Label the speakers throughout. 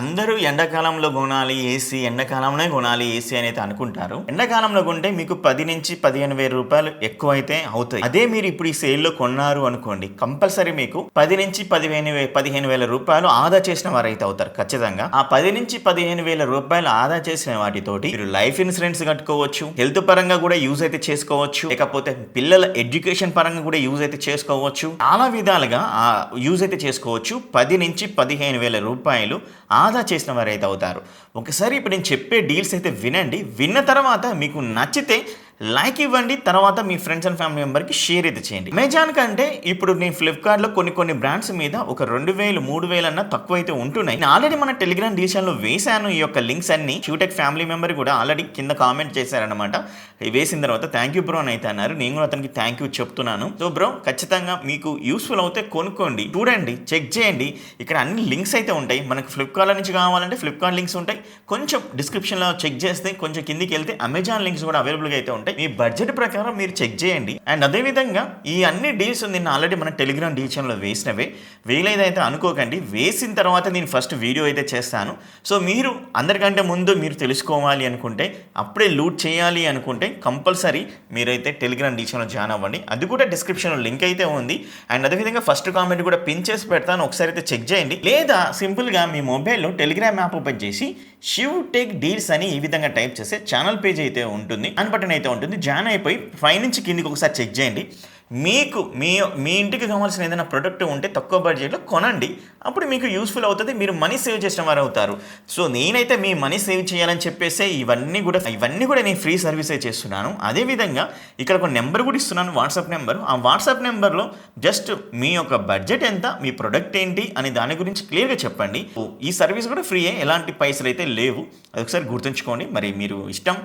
Speaker 1: అందరూ ఎండాకాలంలో కొనాలి ఏసీ ఎండాకాలంలో కొనాలి ఏసీ అనేది అనుకుంటారు. ఎండాకాలంలో కొంటే మీకు పది నుంచి పదిహేను వేల రూపాయలు ఎక్కువ అయితే అవుతాయి. అదే మీరు ఇప్పుడు ఈ సేల్లో కొన్నారు అనుకోండి కంపల్సరీ మీకు పది నుంచి పదిహేను వే పదిహేను వేల రూపాయలు ఆదా చేసిన వారు అయితే అవుతారు ఖచ్చితంగా. ఆ పది నుంచి పదిహేను వేల రూపాయలు ఆదా చేసిన వాటితోటి మీరు లైఫ్ ఇన్సూరెన్స్ కట్టుకోవచ్చు హెల్త్ పరంగా కూడా యూజ్ అయితే చేసుకోవచ్చు లేకపోతే పిల్లల ఎడ్యుకేషన్ పరంగా కూడా యూజ్ అయితే చేసుకోవచ్చు. చాలా విధాలుగా యూజ్ అయితే చేసుకోవచ్చు. పది నుంచి పదిహేను వేల రూపాయలు ఆదా చేసిన వారు అయితే అవుతారు ఒకసారి ఇప్పుడు నేను చెప్పే డీల్స్ అయితే వినండి. విన్న తర్వాత మీకు నచ్చితే లైక్ ఇవ్వండి తర్వాత మీ ఫ్రెండ్స్ అండ్ ఫ్యామిలీ మెంబర్కి షేర్ అయితే చేయండి. అమెజాన్ కంటే ఇప్పుడు నేను ఫ్లిప్కార్ట్లో కొన్ని కొన్ని బ్రాండ్స్ మీద ఒక రెండు వేలు మూడు వేలు అన్న తక్కువ అయితే ఉంటున్నాయి. నేను ఆల్రెడీ మన టెలిగ్రామ్ డివిజన్లో వేశాను ఈ యొక్క లింక్స్ అన్ని. క్యూటెక్ ఫ్యామిలీ మెంబర్ కూడా ఆల్రెడీ కింద కామెంట్ చేశారనమాట వేసిన తర్వాత థ్యాంక్ యూ బ్రో అని అయితే అన్నారు. నేను కూడా అతనికి థ్యాంక్ యూ చెప్తున్నాను. సో బ్రో ఖచ్చితంగా మీకు యూస్ఫుల్ అవుతే కొనుక్కోండి. చూడండి చెక్ చేయండి. ఇక్కడ అన్ని లింక్స్ అయితే ఉంటాయి. మనకు ఫ్లిప్కార్ట్ నుంచి కావాలంటే ఫ్లిప్కార్ట్ లింక్స్ ఉంటాయి. కొంచెం డిస్క్రిప్షన్లో చెక్ చేస్తే కొంచెం కిందికి వెళ్తే అమెజాన్ లింక్స్ కూడా అవైలబుల్గా అయితే ఉంటాయి. మీ బడ్జెట్ ప్రకారం మీరు చెక్ చేయండి. అండ్ అదేవిధంగా ఈ అన్ని డీల్స్ నిన్న ఆల్రెడీ మన టెలిగ్రామ్ డివిజన్లో వేసినవే. వేయలేదైతే అనుకోకండి. వేసిన తర్వాత నేను ఫస్ట్ వీడియో అయితే చేస్తాను. సో మీరు అందరికంటే ముందు మీరు తెలుసుకోవాలి అనుకుంటే అప్పుడే లూట్ చేయాలి అనుకుంటే కంపల్సరీ మీరైతే టెలిగ్రామ్ డివిజన్లో జాయిన్ అవ్వండి. అది కూడా డిస్క్రిప్షన్లో లింక్ అయితే ఉంది. అండ్ అదేవిధంగా ఫస్ట్ కామెంట్ కూడా పిన్ చేసి పెడతాను. ఒకసారి అయితే చెక్ చేయండి. లేదా సింపుల్గా మీ మొబైల్లో టెలిగ్రామ్ యాప్ ఓపెన్ చేసి షివ్ టెక్ డీల్స్ అని ఈ విధంగా టైప్ చేస్తే ఛానల్ పేజ్ అయితే ఉంటుంది అన్ బటన్ అయితే ఉంటుంది జాయిన్ అయిపోయి పై నుంచి కిందికి ఒకసారి చెక్ చేయండి. మీకు మీ మీ ఇంటికి కావాల్సిన ఏదైనా ప్రొడక్ట్ ఉంటే తక్కువ బడ్జెట్లో కొనండి. అప్పుడు మీకు యూస్ఫుల్ అవుతుంది మీరు మనీ సేవ్ చేసిన వారు అవుతారు. సో నేనైతే మీ మనీ సేవ్ చేయాలని చెప్పేసి ఇవన్నీ కూడా ఇవన్నీ కూడా నేను ఫ్రీ సర్వీసే చేస్తున్నాను. అదేవిధంగా ఇక్కడ ఒక నెంబర్ కూడా ఇస్తున్నాను వాట్సాప్ నెంబర్ ఆ వాట్సాప్ నెంబర్లో జస్ట్ మీ యొక్క బడ్జెట్ ఎంత మీ ప్రొడక్ట్ ఏంటి అని దాని గురించి క్లియర్గా చెప్పండి. ఈ సర్వీస్ కూడా ఫ్రీయే ఎలాంటి పైసలు అయితే లేవు. అది ఒకసారి గుర్తుంచుకోండి. మరి మీరు ఇష్టం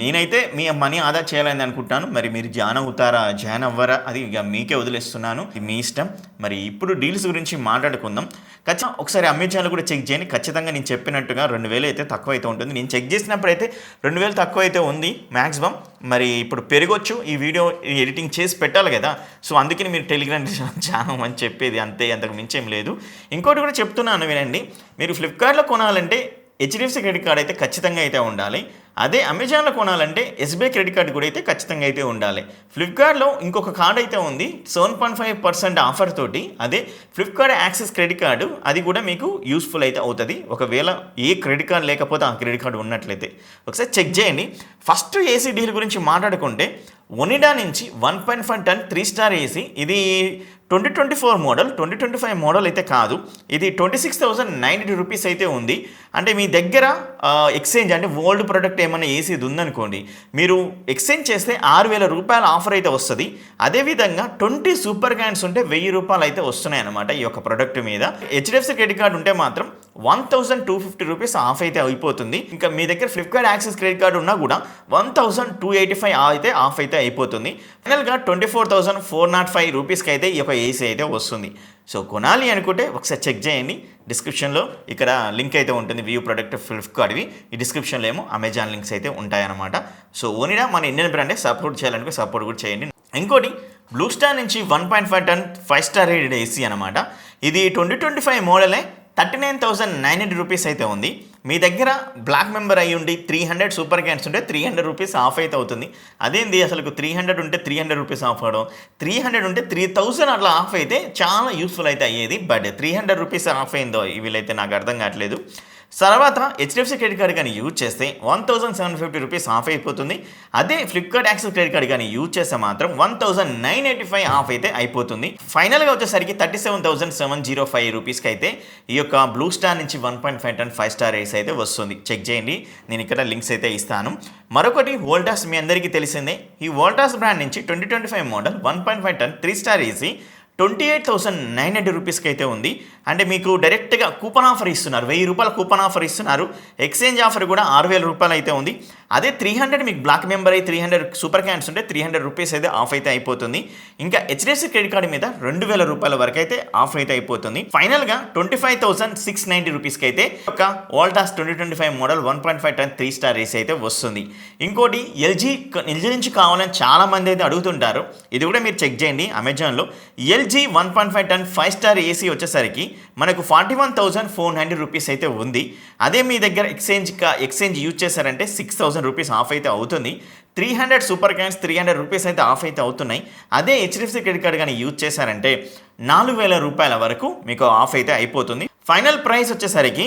Speaker 1: నేనైతే మీ మనీ ఆదా చేయాలని అనుకుంటాను. మరి మీరు జాన్ అవుతారా జాన్ అవ్వరా అది ఇక మీకే వదిలేస్తున్నాను. మీ ఇష్టం. మరి ఇప్పుడు డీల్స్ గురించి మాట్లాడుకుందాం. ఖచ్చితంగా ఒకసారి అమెజాన్లో కూడా చెక్ చేయండి. ఖచ్చితంగా నేను చెప్పినట్టుగా రెండు వేలు అయితే తక్కువ అయితే ఉంటుంది. నేను చెక్ చేసినప్పుడు అయితే రెండు వేలు తక్కువ అయితే ఉంది మ్యాక్సిమం మరి ఇప్పుడు పెరగొచ్చు. ఈ వీడియో ఎడిటింగ్ చేసి పెట్టాలి కదా. సో అందుకని మీరు టెలిగ్రామ్ ఛానల్ అని చెప్పేది అంతే. అంతకు మించేం లేదు. ఇంకోటి కూడా చెప్తున్నాను వినండి. మీరు ఫ్లిప్కార్ట్లో కొనాలంటే హెచ్డిఎఫ్సి క్రెడిట్ కార్డ్ అయితే ఖచ్చితంగా అయితే ఉండాలి. అదే అమెజాన్లో కొనాలంటే ఎస్బీఐ క్రెడిట్ కార్డు కూడా అయితే ఖచ్చితంగా అయితే ఉండాలి. ఫ్లిప్కార్ట్లో ఇంకొక కార్డ్ అయితే ఉంది seven point five percent offer తోటి. అదే ఫ్లిప్కార్ట్ యాక్సెస్ క్రెడిట్ కార్డు అది కూడా మీకు యూస్ఫుల్ అయితే అవుతుంది. ఒకవేళ ఏ క్రెడిట్ కార్డ్ లేకపోతే ఆ క్రెడిట్ కార్డు ఉన్నట్లయితే. ఒకసారి చెక్ చేయండి. ఫస్ట్ ఏసీ డీల్ గురించి మాట్లాడుకుంటే ఒనిడా నుంచి one point five ton three star AC ఇది twenty twenty four model twenty twenty five model అయితే కాదు. ఇది twenty six thousand ninety rupees అయితే ఉంది. అంటే మీ దగ్గర ఎక్స్చేంజ్ అంటే ఓల్డ్ ప్రోడక్ట్ ఏమైనా ఏసీ ఉందనుకోండి మీరు ఎక్స్చేంజ్ చేస్తే ఆరు వేల రూపాయల ఆఫర్ అయితే వస్తుంది. అదేవిధంగా ట్వంటీ సూపర్ క్యాండ్స్ ఉంటే వెయ్యి రూపాయలు అయితే వస్తున్నాయి అనమాట ఈ యొక్క ప్రోడక్ట్ మీద. హెచ్డిఎఫ్సి క్రెడిట్ కార్డు ఉంటే మాత్రం one thousand two fifty rupees off అయితే అయిపోతుంది. ఇంకా మీ దగ్గర ఫ్లిప్కార్ట్ యాక్సెస్ క్రెడిట్ కార్డు ఉన్నా కూడా one thousand two eighty five అయితే ఆఫ్ అయితే అయిపోతుంది. ఫైనల్గా twenty four thousand four not five రూపీస్కి అయితే ఈ యొక్క ఏసీ అయితే వస్తుంది. సో కొనాలి అనుకుంటే ఒకసారి చెక్ చేయండి. డిస్క్రిప్షన్లో ఇక్కడ లింక్ అయితే ఉంటుంది వ్యూ ప్రొడక్ట్ ఫ్లిప్కార్ట్వి ఈ డిస్క్రిప్షన్లో ఏమో అమెజాన్ లింక్స్ అయితే ఉంటాయన్నమాట. సో ఓనిడా మన ఇండియన్ బ్రాండే సపోర్ట్ చేయాలనుకో సపోర్ట్ కూడా చేయండి. ఇంకోటి బ్లూ స్టార్ నుంచి one point five ton five star rated AC అనమాట ఇది twenty twenty five మోడలే thirty nine thousand nine hundred rupees అయితే ఉంది. మీ దగ్గర బ్లాక్ మెంబర్ అయ్యి ఉండి త్రీ హండ్రెడ్ సూపర్ క్యాన్స్ ఉంటే త్రీ హండ్రెడ్ రూపీస్ ఆఫ్ అయితే అవుతుంది. అదేంది? అసలు త్రీ హండ్రెడ్ ఉంటే త్రీ హండ్రెడ్ రూపీస్ ఆఫ్ అవడం. త్రీ హండ్రెడ్ ఉంటే త్రీ థౌసండ్ అట్లా ఆఫ్ అయితే చాలా యూస్ఫుల్ అయితే అయ్యేది. But three hundred rupees off అయిందో? వీళ్ళైతే నాకు అర్థం కావట్లేదు. తర్వాత హెచ్డిఎఫ్సి క్రెడిట్ కార్డ్ కానీ యూజ్ చేస్తే one thousand seven fifty rupees off అయిపోతుంది. అదే ఫ్లిప్కార్ట్ యాక్సెస్ క్రెడిట్ కార్డ్ కానీ యూజ్ చేస్తే మాత్రం one thousand nine eighty five off అయితే అయిపోతుంది. ఫైనల్గా వచ్చేసరికి thirty seven thousand seven zero five రూపీస్కి అయితే ఈ యొక్క బ్లూ స్టార్ నుంచి one point five ton five star race అయితే వస్తుంది. చెక్ చేయండి. నేను ఇక్కడ లింక్స్ అయితే ఇస్తాను. మరొకటి వోల్టాస్ మీ అందరికీ తెలిసిందే. ఈ వోల్టాస్ బ్రాండ్ నుంచి twenty twenty five model one point five ton three star AC twenty eight thousand nine hundred రూపీస్కి అయితే ఉంది. అంటే మీకు డైరెక్ట్గా కూపన్ ఆఫర్ ఇస్తున్నారు. వెయ్యి రూపాయల కూపన్ ఆఫర్ ఇస్తున్నారు. ఎక్స్చేంజ్ ఆఫర్ కూడా ఆరు వేల రూపాయలు అయితే ఉంది. అదే త్రీ హండ్రెడ్ మీకు బ్లాక్ మెంబర్ అయ్యి త్రీ హండ్రెడ్ సూపర్ క్యాన్స్ ఉంటే త్రీ హండ్రెడ్ రూపీస్ అయితే ఆఫ్ అయితే అయిపోతుంది. ఇంకా హెచ్డిఎఫ్సి క్రెడిట్ కార్డు మీద రెండు వేల రూపాయల వరకు అయితే ఆఫ్ అయితే అయిపోతుంది. ఫైనల్గా twenty five thousand six ninety రూపీస్కి అయితే ఒక Voltas twenty twenty five model one point five ton three star AC అయితే వస్తుంది. ఇంకోటి ఎల్జీ ఎల్జీ నుంచి కావాలని చాలా మంది అయితే అడుగుతుంటారు. ఇది కూడా మీరు చెక్ చేయండి అమెజాన్లో LG one point five ton five star AC వచ్చేసరికి మనకు forty one thousand four hundred rupees అయితే ఉంది. అదే మీ దగ్గర ఎక్స్చేంజ్ ఎక్స్చేంజ్ యూజ్ చేశారంటే సిక్స్ థౌసండ్ రూపీస్ ఆఫ్ అయితే అవుతుంది. Three hundred super coins three hundred rupees అయితే ఆఫ్ అయితే అవుతున్నాయి. అదే హెచ్డిఎఫ్సి క్రెడిట్ కార్డ్ కానీ యూజ్ చేశారంటే నాలుగు వేల రూపాయల వరకు మీకు ఆఫ్ అయితే అయిపోతుంది. ఫైనల్ ప్రైస్ వచ్చేసరికి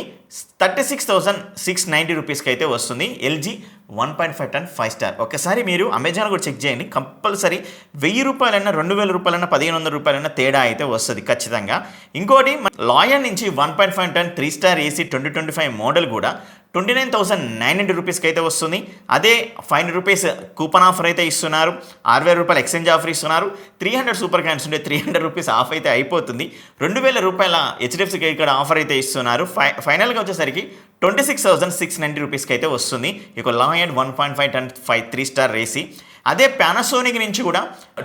Speaker 1: thirty six thousand six ninety రూపీస్కి అయితే వస్తుంది. LG one point five ton five star. ఒకసారి మీరు అమెజాన్ కూడా చెక్ చేయండి. కంపల్సరీ వెయ్యి రూపాయలైనా రెండు వేల రూపాయలైనా పదిహేను వందల రూపాయలైనా తేడా అయితే వస్తుంది ఖచ్చితంగా. ఇంకోటి లాయర్ నుంచి one point five ton three star AC twenty twenty five model కూడా twenty nine thousand nine hundred రూపీస్కి అయితే వస్తుంది. అదే five hundred rupees coupon offer అయితే ఇస్తున్నారు. ఆరు వేల రూపాయలు ఎక్స్చేంజ్ ఆఫర్ ఇస్తున్నారు. త్రీ హండ్రెడ్ సూపర్ క్యాన్స్ ఉంటే త్రీ హండ్రెడ్ రూపీస్ ఆఫ్ అయితే అయిపోతుంది. రెండు వేల రూపాయల హెచ్డిఎఫ్సి క్రెడిట్ కార్డ్ ఆఫర్ అయితే ఇస్తున్నారు. ఫై ఫైనల్గా వచ్చేసరికి twenty six thousand six ninety రూపీస్కి అయితే వస్తుంది. ఇక Lloyd one point five ton five three star రేసి అదే పానాసోనిక్ నుంచి కూడా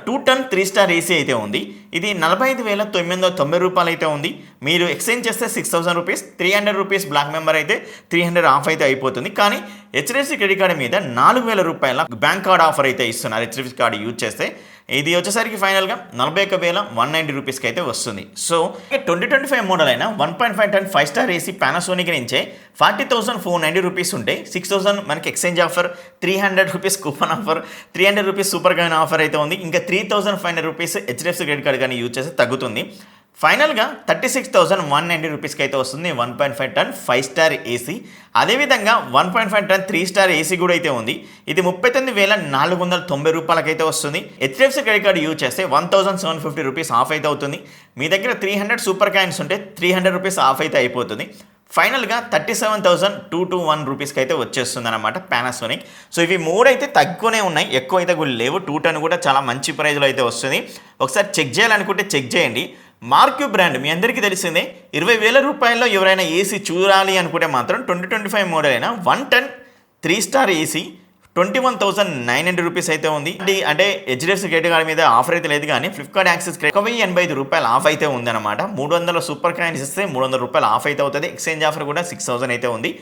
Speaker 1: two ton three star AC అయితే ఉంది. ఇది నలభై ఐదు వేల తొమ్మిది వందల తొంభై రూపాయలు అయితే ఉంది. మీరు ఎక్స్చేంజ్ చేస్తే six thousand rupees three hundred rupees black member అయితే త్రీ హండ్రెడ్ ఆఫ్ అయితే అయిపోతుంది. కానీ హెచ్డిఎఫ్సి క్రెడిట్ కార్డు మీద నాలుగు వేల రూపాయల బ్యాంక్ కార్డ్ ఆఫర్ అయితే ఇస్తున్నారు. హెచ్డిఎఫ్సి కార్డు యూజ్ చేస్తే ఇది వచ్చేసరికి ఫైనల్గా నలభై ఒక వేల వన్ నైంటీ రూపీస్కి అయితే వస్తుంది. So twenty twenty five model అయినా one point five ten five star AC Panasonic నుంచే forty thousand four ninety rupees ఉంటాయి సిక్స్ థౌసండ్ మనకి exchange offer three hundred rupees coupon offer three hundred rupees super coin offer అయితే ఉంది. ఇంకా three thousand five hundred rupees HDFC credit card కానీ use చేస్తే తగ్గుతుంది. ఫైనల్గా thirty six thousand one ninety రూపీస్కి అయితే వస్తుంది one point five ton five star AC. అదేవిధంగా one point five ton three star AC కూడా అయితే ఉంది. ఇది ముప్పై తొమ్మిది వేల నాలుగు వందల తొంభై రూపాయలకైతే వస్తుంది. హెచ్డిఎఫ్సి క్రెడిట్ కార్డు యూజ్ చేస్తే one thousand seven fifty rupees off అయితే అవుతుంది. మీ దగ్గర త్రీ హండ్రెడ్ సూపర్ కాయిన్స్ ఉంటే త్రీ హండ్రెడ్ రూపీస్ ఆఫ్ అయితే అయిపోతుంది. ఫైనల్గా thirty seven thousand two two one రూపీస్కి అయితే వచ్చేస్తుంది అనమాట పానాసోనిక్ సో ఇవి మూడైతే తక్కువనే ఉన్నాయి. ఎక్కువ అయితే కూడా లేవు. టూ టెన్ కూడా చాలా మంచి ప్రైజ్లో అయితే వస్తుంది. ఒకసారి చెక్ చేయాలనుకుంటే చెక్ చేయండి. Marquee brand. మీ అందరికీ తెలిసిందే ఇరవై వేల రూపాయల్లో ఎవరైనా ఏసీ చూడాలి అనుకుంటే మాత్రం ట్వంటీ ట్వంటీ ఫైవ్ మోడల్ అయినా one ten three star AC twenty one thousand nine hundred rupees అయితే ఉంది. అంటే హెచ్డిఎఫ్సి క్రెడిట్ కార్డ్ మీద ఆఫర్ అయితే లేదు కానీ ఫ్లిప్కార్ట్ యాక్సెస్ ఒక వెయ్యి ఎనభై ఐదు రూపాయలు ఆఫ్ అయితే ఉందన్నమాట. మూడు వందల సూపర్ కాయిన్స్ ఇస్తే మూడు వందల రూపాయలు ఆఫ్ అయితే అవుతుంది. ఎక్స్చేంజ్ ఆఫర్ కూడా సిక్స్ థౌసండ్ అయితే ఉంది.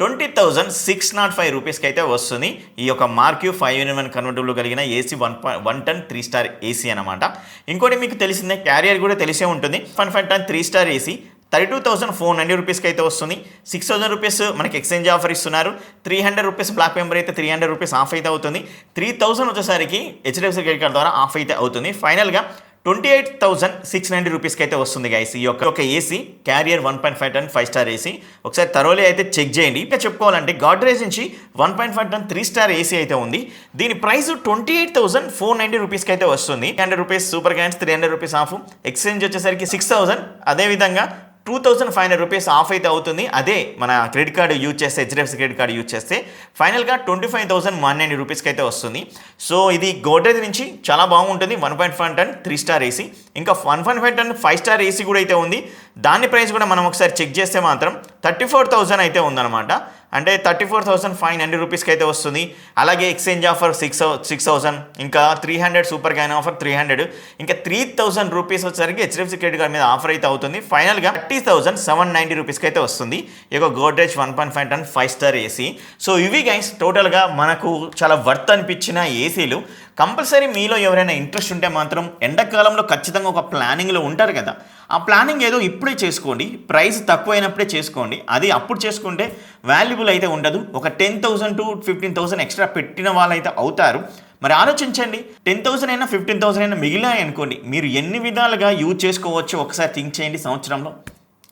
Speaker 1: Twenty thousand six not five రూపీస్కి అయితే వస్తుంది. ఈ యొక్క MarQ five unit one convertible కలిగిన AC one one ton three star AC అనమాట ఇంకోటి మీకు తెలిసిందే క్యారియర్ కూడా తెలిసే ఉంటుంది. One five ton three star AC thirty two thousand four hundred రూపీస్కి అయితే వస్తుంది. సిక్స్ థౌసండ్ రూపీస్ మనకి ఎక్స్చేంజ్ ఆఫర్ ఇస్తున్నారు. Three hundred rupees black member అయితే త్రీ హండ్రెడ్ రూపీస్ ఆఫ్ అయితే అవుతుంది. త్రీ థౌసండ్ వచ్చేసరికి హెచ్డిఎఫ్సి క్రెడిట్ కార్డ్ ద్వారా ఆఫ్ అయితే అవుతుంది. ఫైనల్గా twenty eight thousand six ninety రూపీస్కి అయితే వస్తుంది గైస్ ఈ యొక్క ఒక AC Carrier one point five ton five star AC ఒకసారి తరోలే అయితే చెక్ చేయండి. ఇంకా చెప్పుకోవాలంటే గాడ్రేజ్ నుంచి one point five ton three star AC అయితే ఉంది. దీని price twenty eight thousand four ninety రూపీస్కి అయితే వస్తుంది. Hundred rupees super గ్యాండ్స్ three hundred rupees off exchange వచ్చేసరికి సిక్స్ థౌసండ్ అదేవిధంగా two thousand five hundred rupees off అయితే అవుతుంది. అదే మన క్రెడిట్ కార్డు యూజ్ చేస్తే హెచ్డిఎఫ్సి క్రెడిట్ కార్డు యూజ్ చేస్తే ఫైనల్గా twenty five thousand one ninety రూపీస్కి అయితే వస్తుంది. సో ఇది గోడ్రేజ్ నుంచి చాలా బాగుంటుంది. One point five ton three star AC. ఇంకా one point five ton five star AC కూడా అయితే ఉంది. దాని ప్రైస్ కూడా మనం ఒకసారి చెక్ చేస్తే మాత్రం థర్టీ ఫోర్ థౌసండ్ అయితే ఉందన్నమాట. అంటే thirty four thousand five hundred రూపీస్కి అయితే వస్తుంది. అలాగే exchange offer six six thousand ఇంకా three hundred super can offer three hundred. ఇంకా త్రీ థౌసండ్ రూపీస్ వచ్చేసరికి హెచ్డిఎఫ్సి క్రెడిట్ కార్డ్ మీద ఆఫర్ అయితే అవుతుంది. ఫైనల్గా థర్టీ థౌసండ్ సెవెన్ నైంటీ రూపీస్కి అయితే వస్తుంది ఇక Godrej one point five ton five star AC. So ఇవి గైన్స్ టోటల్గా మనకు చాలా వర్త్ అనిపించిన ఏసీలు. కంపల్సరీ మీలో ఎవరైనా ఇంట్రెస్ట్ ఉంటే మాత్రం ఎండాకాలంలో ఖచ్చితంగా ఒక ప్లానింగ్లో ఉంటారు కదా. ఆ ప్లానింగ్ ఏదో ఇప్పుడే చేసుకోండి ప్రైస్ తక్కువైనప్పుడే చేసుకోండి అది అప్పుడు చేసుకుంటే వాల్యుబుల్ అయితే ఉండదు. ఒక ten thousand to fifteen thousand extra పెట్టిన వాళ్ళైతే అవుతారు. మరి ఆలోచించండి టెన్ థౌసండ్ అయినా ఫిఫ్టీన్ థౌసండ్ అయినా మిగిలినాయి అనుకోండి మీరు ఎన్ని విధాలుగా యూజ్ చేసుకోవచ్చు ఒకసారి థింక్ చేయండి సంవత్సరంలో.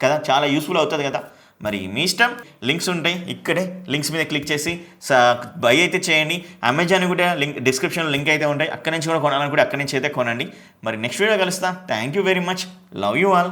Speaker 1: కదా చాలా యూస్ఫుల్ అవుతుంది కదా. మరి మీ ఇష్టం. లింక్స్ ఉంటాయి. ఇక్కడే లింక్స్ మీద క్లిక్ చేసి బై అయితే చేయండి. అమెజాన్ కూడా లింక్ డిస్క్రిప్షన్లో లింక్ అయితే ఉంటాయి. అక్కడి నుంచి కూడా కొనాలనుకుంటే అక్కడి నుంచి అయితే కొనండి. మరి నెక్స్ట్ వీడియో కలుస్తా. Thank you very much love you all